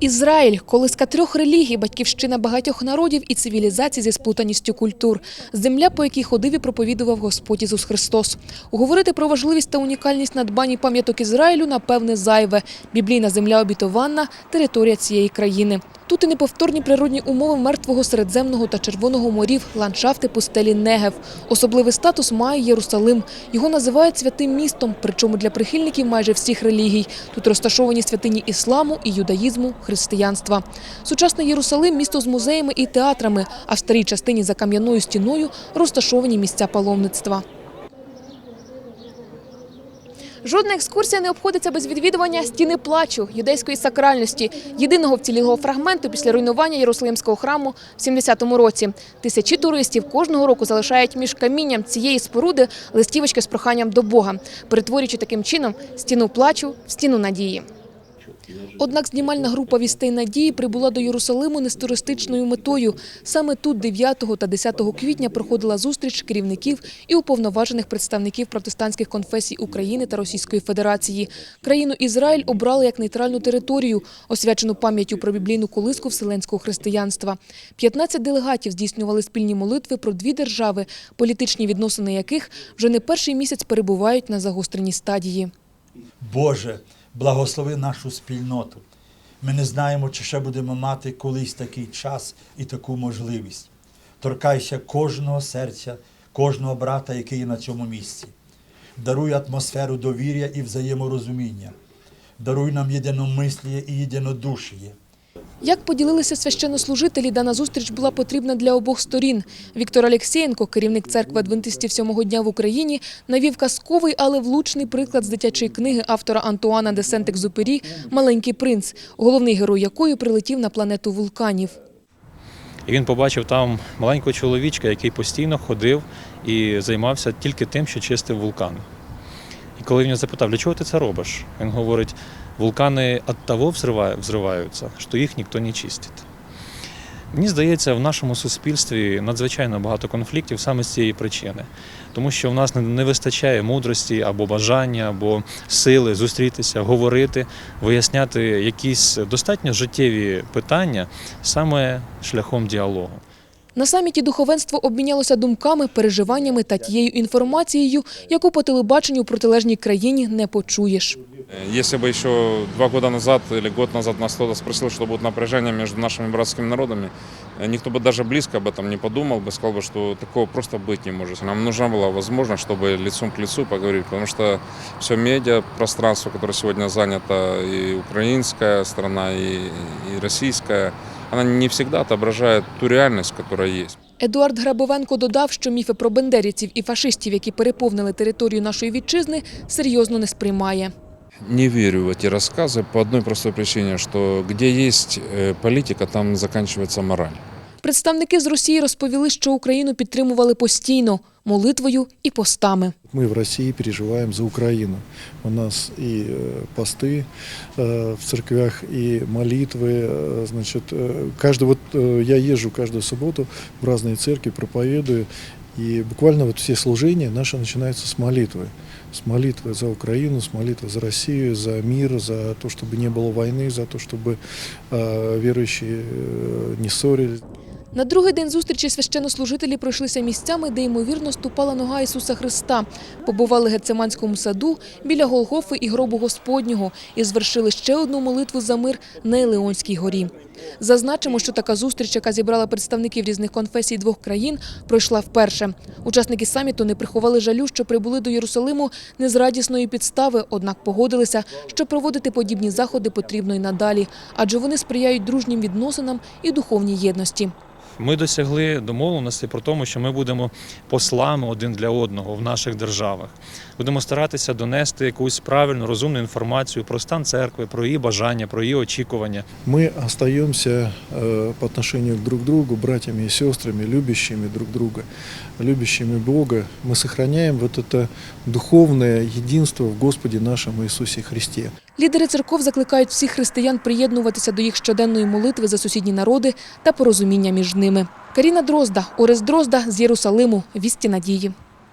Ізраїль колиска трьох релігій, батьківщина багатьох народів і цивілізацій зі сплутаністю культур, земля, по якій ходив і проповідував Господь Ісус Христос. Говорити про важливість та унікальність надбань і пам'яток Ізраїлю напевне зайве. Біблійна земля обітована територія цієї країни. Тут і неповторні природні умови мертвого Середземного та Червоного морів, ландшафти пустелі Негев. Особливий статус має Єрусалим. Його називають святим містом, причому для прихильників майже всіх релігій. Тут розташовані святині ісламу і юдаїзму, християнства. Сучасний Єрусалим – місто з музеями і театрами, а в старій частині за кам'яною стіною розташовані місця паломництва. Жодна екскурсія не обходиться без відвідування стіни плачу, юдейської сакральності, єдиного вцілілого фрагменту після руйнування Єрусалимського храму в 70-му році. Тисячі туристів кожного року залишають між камінням цієї споруди листівочки з проханням до Бога, перетворюючи таким чином стіну плачу в стіну надії. Однак знімальна група «Вістей надії» прибула до Єрусалиму не з туристичною метою. Саме тут 9 та 10 квітня проходила зустріч керівників і уповноважених представників протестантських конфесій України та Російської Федерації. Країну Ізраїль обрали як нейтральну територію, освячену пам'яттю про біблійну колиску вселенського християнства. 15 делегатів здійснювали спільні молитви про дві держави, політичні відносини яких вже не перший місяць перебувають на загостреній стадії. Боже, благослови нашу спільноту. Ми не знаємо, чи ще будемо мати колись такий час і таку можливість. Торкайся кожного серця, кожного брата, який є на цьому місці. Даруй атмосферу довір'я і взаєморозуміння. Даруй нам єдиномисліє і єдинодушіє. Як поділилися священнослужителі, дана зустріч була потрібна для обох сторін. Віктор Алєксєєнко, керівник церкви адвентистів сьомого дня в Україні, навів казковий, але влучний приклад з дитячої книги автора Антуана де Сент-Екзюпері «Маленький принц», головний герой якої прилетів на планету вулканів. І він побачив там маленького чоловічка, який постійно ходив і займався тільки тим, що чистив вулкани. І коли він запитав, для чого ти це робиш? Він говорить, вулкани від того взриваються, що їх ніхто не чистить. Мені здається, в нашому суспільстві надзвичайно багато конфліктів саме з цієї причини, тому що в нас не- вистачає мудрості або бажання, або сили зустрітися, говорити, виясняти якісь достатньо життєві питання саме шляхом діалогу. На саміті духовенство обмінялося думками, переживаннями та тією інформацією, яку по телебаченню у протилежній країні не почуєш. Если бы еще два года назад или год назад нас кто-то спросил, что будет напряжение между нашими братскими народами, э, никто бы даже близко об этом не подумал, бы сказал бы, что такого просто быть не может. Нам нужна была возможность, чтобы лицом к лицу поговорить, потому что все медиа, пространство, которое сегодня занято, и украинская страна, и, и российская, она не всегда отображает ту реальность, которая есть. Едуард Грабовенко додав, що міфи про бендерівців і фашистів, які переповнили територію нашої вітчизни, серйозно не сприймає. Не верю в эти рассказы по одной простой причине, что где есть э, политика, там заканчивается мораль. Представники з Росії розповіли, що Україну підтримували постійно молитвою і постами. Мы в России переживаем за Украину. У нас и э, посты э, в церквях, и молитвы. э, Значит, э, каждый вот э, я езжу каждую субботу в разные церкви, проповедую. И буквально вот все служения наши начинаются с молитвы. С молитвы за Украину, с молитвы за Россию, за мир, за то, чтобы не было войны, за то, чтобы э, верующие э, не ссорились. На другий день зустрічі священнослужителі пройшлися місцями, де ймовірно ступала нога Ісуса Христа. Побували в Гецеманському саду біля Голгофи і гробу Господнього і звершили ще одну молитву за мир на Елеонській горі. Зазначимо, що така зустріч, яка зібрала представників різних конфесій двох країн, пройшла вперше. Учасники саміту не приховали жалю, що прибули до Єрусалиму не з радісної підстави, однак погодилися, що проводити подібні заходи потрібно й надалі, адже вони сприяють дружнім відносинам і духовній єдності. Ми досягли домовленості про тому, що ми будемо послами один для одного в наших державах. Будемо старатися донести якусь правильну, розумну інформацію про стан церкви, про її бажання, про її очікування. Мы остаемся э, по отношению друг к другу братьями и сестрами, любящими друг друга, любящими Бога. Мы сохраняем вот это духовное единство в Господе нашем Иисусе Христе. Лідери церков закликають всіх християн приєднуватися до їх щоденної молитви за сусідні народи та порозуміння між ними. Каріна Дрозда, Орес Дрозда з Єрусалиму. Вісті надії.